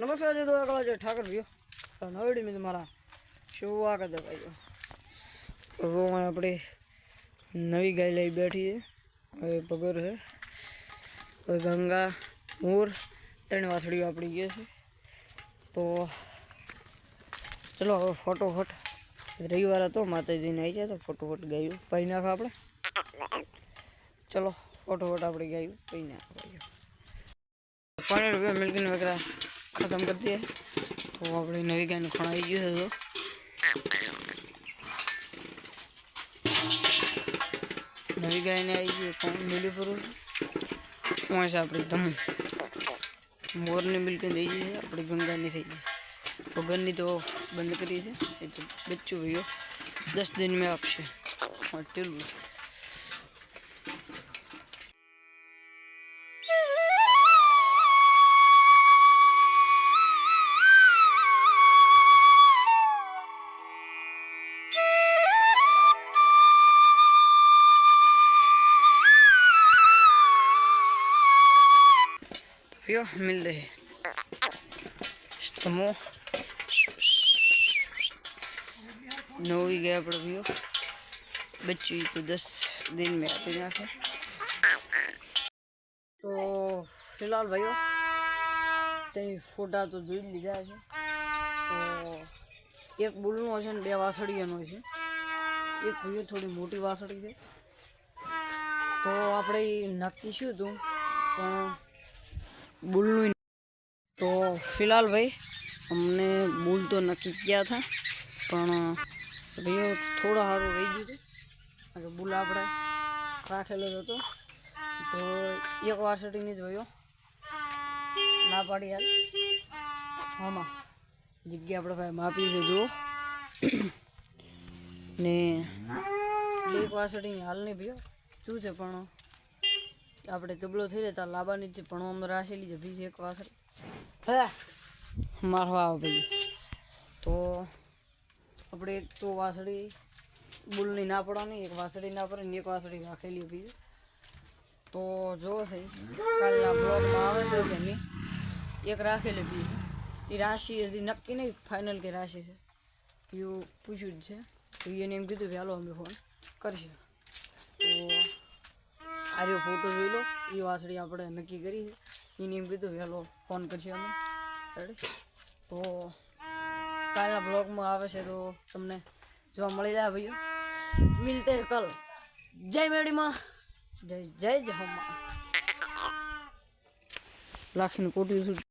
નમસ્કાર જે દોડા કળા છે ઠાકર ભાઈઓ. નવડી મેં તમારા સ્વાગત ભાઈઓ. તો આપણે નવી ગાય લઈ બેઠી છે. હવે પગર છે. ગંગા, મોર ત્રણ વાછડીઓ આપણી ગઈ છે. તો ચલો હવે ફોટોફટ રવિવાર હતો માતાજીને આવી જાય તો ફોટોફટ ગાયું પાઈ નાખો આપણે. ચલો ફોટોફટ આપણે ગાયું પાઈ નાખો પાણી રૂપિયા મિલ્કીને વગેરે ખતમ કરી દઈએ તો આપણે નવી ગાયનું ખણાઈ ગયું છે તો નવી ગાયને આવી ગઈ કોણ મિલી પૂરું ત્યાં છે આપણી ધમ મોરની મિલ્કી થઈ ગઈ છે આપણી ગંગાની થઈ ગઈ વગરની તો બંધ કરી છે એ તો બચ્ચું ભૈયો દસ દિન મેં આપશે ટેલું ભૈયો મિલ દે સ્તમો નવી ગયા આપણે ભીઓ બચ્ચું તો દસ દિન મેં આપી નાખે તો ફિલહાલ ભાઈઓ તેની ફોટા તો જોઈ લીધા છે તો એક બુલનો છે ને બે વાસળીઓનો છે એક ભાઈઓ થોડી મોટી વાસળી છે તો આપણે નક્કી શું હતું પણ બુલનું તો ફિલહાલ ભાઈ, અમને બુલ તો નક્કી ગયા હતા પણ ભાઈઓ થોડો સારું રહી ગયું હતું. બુલ આપણે રાખેલો જ હતો. તો એક વાસળીની જ ભાઈઓ ના પાડી હાલ. આમાં જગ્યા આપણે ભાઈ માપી છે, જુઓ. ને એક વાર સેટિંગ હાલ નહીં ભાઈઓ શું છે, પણ? આપણે તબલો થઈ રહ્યા જ પણ આમ રાખેલી છે બીજી એક વાસર હે મારવા આવે ભાઈ. તો આપણે એક તો વાસળી બુલની ના પડવાની એક વાસળી ના પડે ને એક વાસળી રાખેલી બીજી તો જો સહી કાલના બ્લોગમાં આવે છે કે નહીં, એક રાખેલી બીજી એ રાશિ હજી નક્કી નહીં ફાઇનલ કે રાશિ છે. એવું પૂછ્યું જ છે. એને એમ કીધું કે હાલો અમે ફોન કરશે. તો આ રહ્યો ફોટો જોઈ લો. એ વાસળી આપણે નક્કી કરી એને એમ કીધું વહેલો ફોન કરશે અમે. રેડી તો કાલના બ્લોગમાં આવે છે તો તમને જોવા મળી જાય ભાઈઓ. મિલતે કલ. જય મેડીમાં. જય જય જહમાં લાખીને કોટી